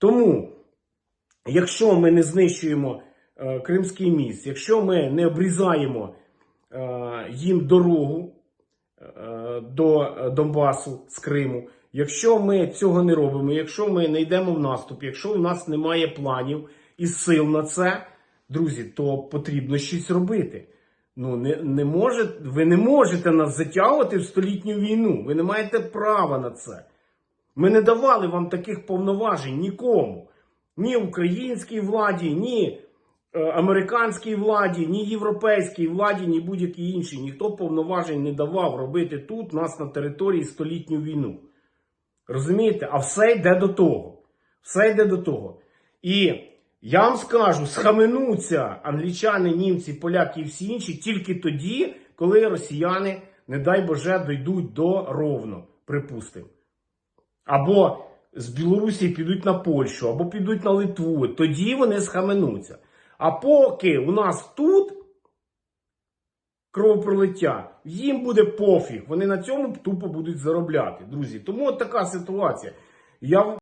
Тому, якщо ми не знищуємо е, Кримський міст, якщо ми не обрізаємо е, їм дорогу е, до е, Донбасу з Криму, якщо ми цього не робимо, якщо ми не йдемо в наступ, якщо у нас немає планів і сил на це, друзі, то потрібно щось робити. Ну, не, не може, ви не можете нас затягувати в столітню війну. Ви не маєте права на це. Ми не давали вам таких повноважень нікому. Ні українській владі, ні е, американській владі, ні європейській владі, ні будь-якій іншій. Ніхто повноважень не давав робити тут, нас на території столітню війну. Розумієте? А все йде до того. Все йде до того. І я вам скажу, схаменуться англічани, німці, поляки і всі інші тільки тоді, коли росіяни, не дай Боже, дійдуть до ровно, припустимо. Або з Білорусі підуть на Польщу, або підуть на Литву. Тоді вони схаменуться. А поки у нас тут кровопролиття, їм буде пофіг. Вони на цьому тупо будуть заробляти, друзі. Тому от така ситуація. Я